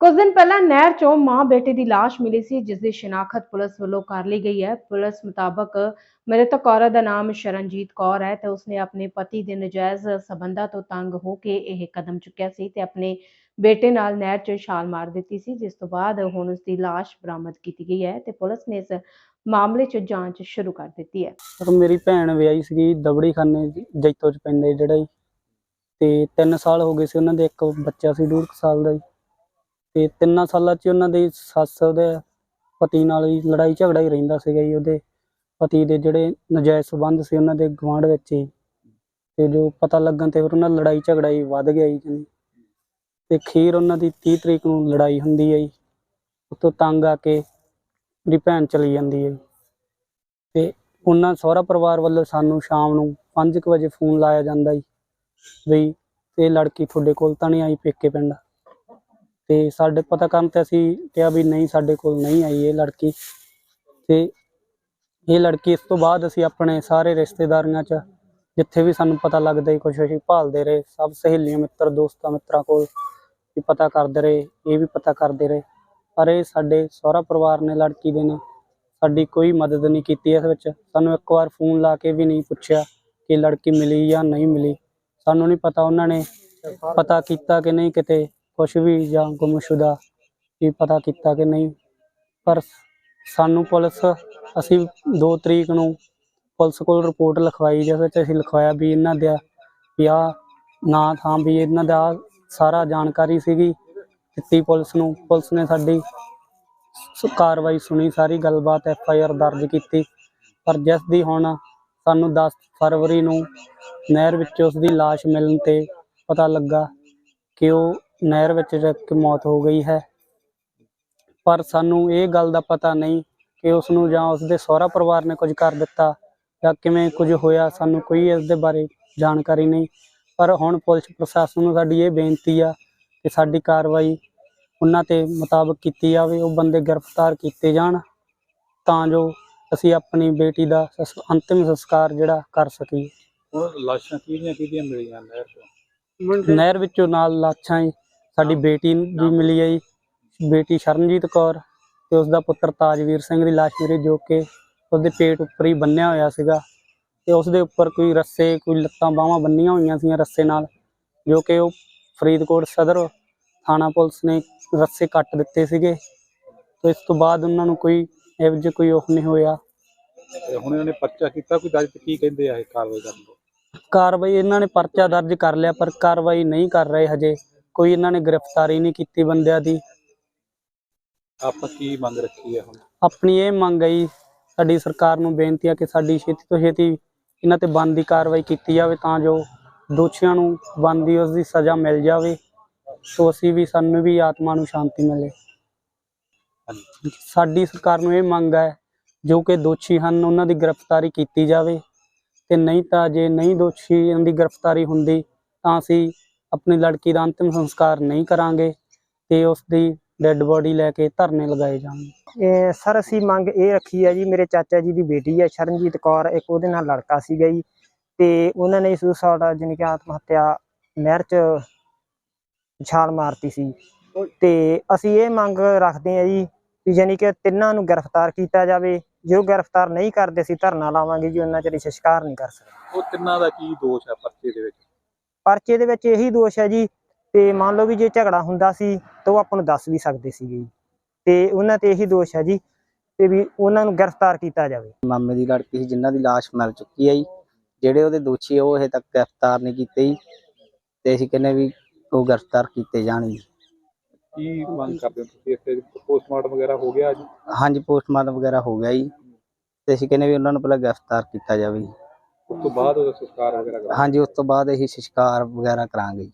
ਕੁਝ ਦਿਨ ਪਹਿਲਾਂ ਨਹਿਰ ਚੋਂ ਮਾਂ ਬੇਟੇ ਦੀ ਲਾਸ਼ ਮਿਲੀ ਸੀ, ਜਿਸ ਦੀ ਸ਼ਨਾਖਤ ਪੁਲਿਸ ਵੱਲੋਂ ਕਰ ਲਈ ਗਈ ਹੈ। ਪੁਲਿਸ ਮੁਤਾਬਕ ਮ੍ਰਿਤਕ ਔਰਤ ਦਾ ਨਾਮ ਸ਼ਰਨਜੀਤ ਕੌਰ ਹੈ ਤੇ ਉਸਨੇ ਆਪਣੇ ਪਤੀ ਦੇ ਨਜਾਇਜ਼ ਸਬੰਧਾਂ ਤੋਂ ਤੰਗ ਹੋ ਕੇ ਇਹ ਕਦਮ ਚੁੱਕਿਆ ਸੀ ਤੇ ਆਪਣੇ ਬੇਟੇ ਨਾਲ ਨਹਿਰ 'ਚ ਛਾਲ ਮਾਰ ਦਿੱਤੀ ਸੀ, ਜਿਸ ਤੋਂ ਬਾਅਦ ਹੁਣ ਉਸ ਦੀ ਲਾਸ਼ ਬਰਾਮਦ ਕੀਤੀ ਗਈ ਹੈ ਤੇ ਪੁਲਿਸ ਨੇ ਇਸ ਮਾਮਲੇ 'ਚ ਜਾਂਚ ਸ਼ੁਰੂ ਕਰ ਦਿੱਤੀ ਹੈ। ਸਰ ਮੇਰੀ ਭੈਣ ਵਿਆਹੀ ਸੀਗੀ ਦਬੜੀ ਖਾਨੇ ਜੈਤੋ ਚ ਪੈਂਦੇ ਜਿਹੜਾ ਜੀ, ਤੇ 3 ਸਾਲ ਹੋ ਗਏ ਸੀ ਉਹਨਾਂ ਦੇ, ਇੱਕ ਬੱਚਾ ਸੀ, ਡੂਢ ਕੁ ਸਾਲ ਦਾ ਜੀ। ਤੇ ਤਿੰਨਾਂ ਸਾਲਾਂ ਚ ਉਹਨਾਂ ਦੀ ਸੱਸ ਉਹਦੇ ਪਤੀ ਨਾਲ ਹੀ ਲੜਾਈ ਝਗੜਾ ਹੀ ਰਹਿੰਦਾ ਸੀਗਾ ਜੀ, ਉਹਦੇ ਪਤੀ ਦੇ ਜਿਹੜੇ ਨਜਾਇਜ਼ ਸਬੰਧ ਸੀ ਉਹਨਾਂ ਦੇ ਗੁਆਂਢ ਵਿੱਚ ਹੀ। ਤੇ ਜੋ ਪਤਾ ਲੱਗਣ ਤੇ ਫਿਰ ਉਹਨਾਂ ਨਾਲ ਲੜਾਈ ਝਗੜਾ ਹੀ ਵੱਧ ਗਿਆ ਜੀ। ਜਾਣੀ ਤੇ ਖੀਰ ਉਹਨਾਂ ਦੀ 30 ਤਰੀਕ ਨੂੰ ਲੜਾਈ ਹੁੰਦੀ ਹੈ ਜੀ। ਉਤੋਂ ਤੰਗ ਆ ਕੇ ਮੇਰੀ ਭੈਣ ਚਲੀ ਜਾਂਦੀ ਹੈ ਜੀ। ਤੇ ਉਹਨਾਂ ਸਹੁਰਾ ਪਰਿਵਾਰ ਵੱਲੋਂ ਸਾਨੂੰ ਸ਼ਾਮ ਨੂੰ 5 ਵਜੇ ਫੋਨ ਲਾਇਆ ਜਾਂਦਾ ਜੀ, ਵੀ ਇਹ ਲੜਕੀ ਤੁਹਾਡੇ ਕੋਲ ਤਾਂ ਨਹੀਂ ਆਈ ਪੇਕੇ ਪਿੰਡ? ਤੇ ਸਾਡੇ ਪਤਾ ਕਰਨ ਤੇ ਅਸੀਂ ਕਿਹਾ ਵੀ ਨਹੀਂ, ਸਾਡੇ ਕੋਲ ਨਹੀਂ ਆਈ ਇਹ ਲੜਕੀ। ਤੇ ਇਹ ਲੜਕੀ ਇਸ ਤੋਂ ਬਾਅਦ ਅਸੀਂ ਆਪਣੇ ਸਾਰੇ ਰਿਸ਼ਤੇਦਾਰੀਆਂ 'ਚ, ਜਿੱਥੇ ਵੀ ਸਾਨੂੰ ਪਤਾ ਲੱਗਦਾ ਹੀ ਕੁਛ ਅਸੀਂ ਭਾਲਦੇ ਰਹੇ। ਸਭ ਸਹੇਲੀਆਂ ਮਿੱਤਰ, ਦੋਸਤਾਂ ਮਿੱਤਰਾਂ ਕੋਲ ਵੀ ਪਤਾ ਕਰਦੇ ਰਹੇ, ਇਹ ਵੀ ਪਤਾ ਕਰਦੇ ਰਹੇ। ਪਰ ਇਹ ਸਾਡੇ ਸਹੁਰਾ ਪਰਿਵਾਰ ਨੇ, ਲੜਕੀ ਦੇ ਨੇ, ਸਾਡੀ ਕੋਈ ਮਦਦ ਨਹੀਂ ਕੀਤੀ ਇਸ ਵਿੱਚ। ਸਾਨੂੰ ਇੱਕ ਵਾਰ ਫੋਨ ਲਾ ਕੇ ਵੀ ਨਹੀਂ ਪੁੱਛਿਆ ਕਿ ਲੜਕੀ ਮਿਲੀ ਜਾਂ ਨਹੀਂ ਮਿਲੀ। ਸਾਨੂੰ ਨਹੀਂ ਪਤਾ ਉਹਨਾਂ ਨੇ ਪਤਾ ਕੀਤਾ ਕਿ ਨਹੀਂ ਕਿਤੇ। ਕੁਛ ਵੀ ਜਾਂ ਗੁੰਮਸ਼ੁਦਾ ਵੀ ਪਤਾ ਕੀਤਾ ਕਿ ਨਹੀਂ, ਪਰ ਸਾਨੂੰ ਪੁਲਿਸ, ਅਸੀਂ 2 ਤਰੀਕ ਨੂੰ ਪੁਲਿਸ ਕੋਲ ਰਿਪੋਰਟ ਲਿਖਵਾਈ, ਜਿਸ ਵਿੱਚ ਅਸੀਂ ਲਿਖਵਾਇਆ ਵੀ ਇਹਨਾਂ ਦਾ ਵੀ ਆਹ ਨਾਂ ਥਾਂ, ਵੀ ਇਹਨਾਂ ਦਾ ਸਾਰਾ ਜਾਣਕਾਰੀ ਸੀਗੀ ਦਿੱਤੀ ਪੁਲਿਸ ਨੂੰ। ਪੁਲਿਸ ਨੇ ਸਾਡੀ ਕਾਰਵਾਈ ਸੁਣੀ, ਸਾਰੀ ਗੱਲਬਾਤ ਐਫ ਆਈ ਆਰ ਦਰਜ ਕੀਤੀ। ਪਰ ਜਿਸ ਦੀ ਹੁਣ ਸਾਨੂੰ 10 ਫਰਵਰੀ ਨੂੰ ਨਹਿਰ ਵਿੱਚ ਉਸ ਦੀ ਲਾਸ਼ ਮਿਲਣ ਤੇ ਪਤਾ ਲੱਗਾ ਕਿ ਉਹ ਨਹਿਰ ਵਿੱਚ ਜਾ ਕੇ ਮੌਤ ਹੋ ਗਈ ਹੈ। ਪਰ ਸਾਨੂੰ ਇਹ ਗੱਲ ਦਾ ਪਤਾ ਨਹੀਂ ਕਿ ਉਸ ਨੂੰ ਜਾਂ ਉਸ ਦੇ ਸਹੁਰਾ ਪਰਿਵਾਰ ਨੇ ਕੁਝ ਕਰ ਦਿੱਤਾ ਜਾਂ ਕਿਵੇਂ ਕੁਝ ਹੋਇਆ ਸਾਨੂੰ ਕੋਈ ਇਸ ਦੇ ਬਾਰੇ ਜਾਣਕਾਰੀ ਨਹੀਂ। ਪਰ ਹੁਣ ਪੁਲਿਸ ਪ੍ਰਸ਼ਾਸਨ ਨੂੰ ਸਾਡੀ ਇਹ ਬੇਨਤੀ ਆ ਕਿ ਸਾਡੀ ਕਾਰਵਾਈ ਉਹਨਾਂ ਤੇ ਮੁਤਾਬਕ ਕੀਤੀ ਜਾਵੇ ਉਹ ਬੰਦੇ ਗ੍ਰਿਫਤਾਰ ਕੀਤੇ ਜਾਣ ਤਾਂ ਜੋ ਅਸੀਂ ਆਪਣੀ ਬੇਟੀ ਦਾ ਅੰਤਿਮ ਸੰਸਕਾਰ ਜਿਹੜਾ ਕਰ ਸਕੀਏ। ਹੁਣ ਲਾਸ਼ਾਂ ਕਿਹਦੀਆਂ ਕਿਹਦੀਆਂ ਮਿਲੀਆਂ ਨਹਿਰ ਤੋਂ ਨਹਿਰ ਵਿੱਚੋਂ ਨਾਲ ਲਾਸ਼ਾਂ ਜੀ ਸਾਡੀ ਬੇਟੀ ਦੀ ਮਿਲੀ ਹੈ ਜੀ ਬੇਟੀ ਸ਼ਰਨਜੀਤ ਕੌਰ ਤੇ ਉਸ ਦਾ ਪੁੱਤਰ ਤਾਜਵੀਰ ਸਿੰਘ ਦੀ ਲਾਸ਼ ਮਿਲੀ ਜੋ ਕਿ ਉਸਦੇ ਪੇਟ ਉੱਪਰ ਹੀ ਬੰਨਿਆ ਹੋਇਆ ਸੀਗਾ। ਤੇ ਉਸ ਦੇ ਉੱਪਰ ਕੋਈ ਰੱਸੇ ਕੋਈ ਲੱਤਾਂ ਬਾਹਾਂ ਬੰਨੀਆਂ ਹੋਈਆਂ ਸੀਗੀਆਂ ਰੱਸੇ ਨਾਲ ਜੋ ਕਿ ਉਹ ਫਰੀਦਕੋਟ ਸਦਰ ਥਾਣਾ ਪੁਲਿਸ ਨੇ ਰੱਸੇ ਕੱਟ ਦਿੱਤੇ ਸੀਗੇ। ਤੇ ਇਸ ਤੋਂ ਬਾਅਦ ਉਹਨਾਂ ਨੂੰ ਕੋਈ ਇਹੋ ਜਿਹਾ ਕੋਈ ਉਹ ਨਹੀਂ ਹੋਇਆ। ਤੇ ਹੁਣ ਇਹਨਾਂ ਨੇ ਪਰਚਾ ਕੀਤਾ ਕੋਈ ਦਰਜ ਕੀ ਕਹਿੰਦੇ ਆ ਇਹ ਕਾਰਵਾਈ ਕਰਨ ਤੋਂ? ਕਾਰਵਾਈ ਇਹਨਾਂ ਨੇ ਪਰਚਾ ਦਰਜ ਕਰ ਲਿਆ ਪਰ ਕਾਰਵਾਈ ਨਹੀਂ ਕਰ ਰਹੇ ਹਜੇ। ਕੋਈ ਇਹਨਾਂ ਨੇ ਗ੍ਰਿਫਤਾਰੀ ਨਹੀਂ ਕੀਤੀ ਬੰਦਿਆਂ ਦੀ। ਆਪਾਂ ਕੀ ਮੰਗ ਰੱਖੀ ਹੈ ਹੁਣ? ਆਪਣੀ ਇਹ ਮੰਗ ਹੈ ਜੀ, ਸਾਡੀ ਸਰਕਾਰ ਨੂੰ ਬੇਨਤੀ ਹੈ ਕਿ ਸਾਡੀ ਛੇਤੀ ਤੋਂ ਛੇਤੀ ਇਹਨਾਂ ਤੇ ਬਣਦੀ ਕਾਰਵਾਈ ਕੀਤੀ ਜਾਵੇ ਤਾਂ ਜੋ ਦੋਸ਼ੀਆਂ ਨੂੰ ਬਣਦੀ ਉਸ ਦੀ ਸਜ਼ਾ ਮਿਲ ਜਾਵੇ ਸੋ ਅਸੀਂ ਵੀ ਸਾਨੂੰ ਵੀ ਆਤਮਾ ਨੂੰ ਸ਼ਾਂਤੀ ਮਿਲੇ। ਸਾਡੀ ਸਰਕਾਰ ਨੂੰ ਇਹ ਮੰਗ ਹੈ ਜੋ ਕਿ ਦੋਸ਼ੀ ਹਨ ਉਹਨਾਂ ਦੀ ਗ੍ਰਿਫਤਾਰੀ ਕੀਤੀ ਜਾਵੇ। ਤੇ ਨਹੀਂ ਤਾਂ ਜੇ ਨਹੀਂ ਦੋਸ਼ੀਆਂ ਦੀ ਗ੍ਰਿਫਤਾਰੀ ਹੁੰਦੀ ਤਾਂ ਅਸੀਂ ਆਪਣੀ ਲੜਕੀ ਦਾ ਅੰਤਿਮ ਸੰਸਕਾਰ ਨਹੀਂ ਕਰਾਂਗੇ ਤੇ ਉਸ ਦੀ ਡੈੱਡ ਬੋਡੀ ਲੈ ਕੇ ਧਰਨੇ ਲਗਾਏ ਜਾਣਗੇ। ਇਹ ਸਰ ਅਸੀਂ ਮੰਗ ਇਹ ਰੱਖੀ ਹੈ ਜੀ ਮੇਰੇ ਚਾਚਾ ਜੀ ਦੀ ਬੇਟੀ ਹੈ ਸ਼ਰਨਜੀਤ ਕੌਰ ਇੱਕ ਉਹਦੇ ਨਾਲ ਲੜਕਾ ਸੀਗਾ ਜੀ। ਤੇ ਉਹਨਾਂ ਨੇ ਸੁਸਾਈਡ ਜਾਣੀ ਕਿ ਆਤਮ ਹੱਤਿਆ ਨਹਿਰ 'ਚ ਛਾਲ ਮਾਰਤੀ ਸੀ। ਤੇ ਅਸੀਂ ਇਹ ਮੰਗ ਰੱਖਦੇ ਹਾਂ ਜੀ ਕਿ ਜਾਣੀ ਕਿ ਤਿੰਨਾਂ ਨੂੰ ਗ੍ਰਿਫਤਾਰ ਕੀਤਾ ਜਾਵੇ। ਜੇ ਉਹ ਗ੍ਰਿਫਤਾਰ ਨਹੀਂ ਕਰਦੇ ਅਸੀਂ ਧਰਨਾ ਲਾਵਾਂਗੇ ਜੀ ਉਹਨਾਂ ਚਿਰ ਸੰਸਕਾਰ ਨਹੀਂ ਕਰ ਸਕਦੇ। ਉਹ ਤਿੰਨਾਂ ਦਾ ਕੀ ਦੋਸ਼ ਹੈ ਪਰਚੇ ਦੇ ਵਿੱਚ? ਪਰਚੇ ਦੇ ਵਿੱਚ ਇਹੀ ਦੋਸ਼ ਹੈ ਜੀ ਤੇ ਮੰਨ ਲਓ ਵੀ ਜੇ ਝਗੜਾ ਹੁੰਦਾ ਸੀ ਤਾਂ ਉਹ ਆਪਾਂ ਨੂੰ ਦੱਸ ਵੀ ਸਕਦੇ ਸੀਗੇ ਜੀ। ਤੇ ਉਹਨਾਂ ਤੇ ਇਹੀ ਦੋਸ਼ ਹੈ ਜੀ ਤੇ ਵੀ ਉਹਨਾਂ ਨੂੰ ਗ੍ਰਿਫਤਾਰ ਕੀਤਾ ਜਾਵੇ। ਮਾਮੇ ਦੀ ਲੜਕੀ ਸੀ ਜਿਨ੍ਹਾਂ ਦੀ ਲਾਸ਼ ਮਿਲ ਚੁੱਕੀ ਹੈ ਜੀ। ਜਿਹੜੇ ਉਹਦੇ ਦੋਸ਼ੀ ਉਹ ਹਜੇ ਤੱਕ ਗ੍ਰਿਫਤਾਰ ਨਹੀਂ ਕੀਤੇ ਜੀ। ਤੇ ਅਸੀਂ ਕਹਿੰਦੇ ਵੀ ਉਹ ਗ੍ਰਿਫਤਾਰ ਕੀਤੇ ਜਾਣ ਜੀ। ਕੀ ਮੰਗ ਕਰਦੇ ਹੋ ਤੁਸੀਂ? ਇੱਥੇ ਪੋਸਟਮਾਰਟਮ ਵਗੈਰਾ ਹੋ ਗਿਆ ਜੀ ਹਾਂਜੀ ਪੋਸਟਮਾਰਟਮ ਵਗੈਰਾ ਹੋ ਗਿਆ ਜੀ। ਤੇ ਅਸੀਂ ਕਹਿੰਦੇ ਵੀ ਉਹਨਾਂ ਨੂੰ ਪਹਿਲਾਂ ਗ੍ਰਿਫਤਾਰ ਕੀਤਾ ਜਾਵੇ ਜੀ। ਉਸ ਤੋਂ ਬਾਅਦ ਉਹਦਾ ਸੰਸਕਾਰ ਵਗੈਰਾ ਕਰਾਂਗੇ? ਹਾਂਜੀ, ਉਸ ਤੋਂ ਬਾਅਦ ਅਸੀਂ ਸੰਸਕਾਰ ਵਗੈਰਾ ਕਰਾਂਗੇ ਜੀ।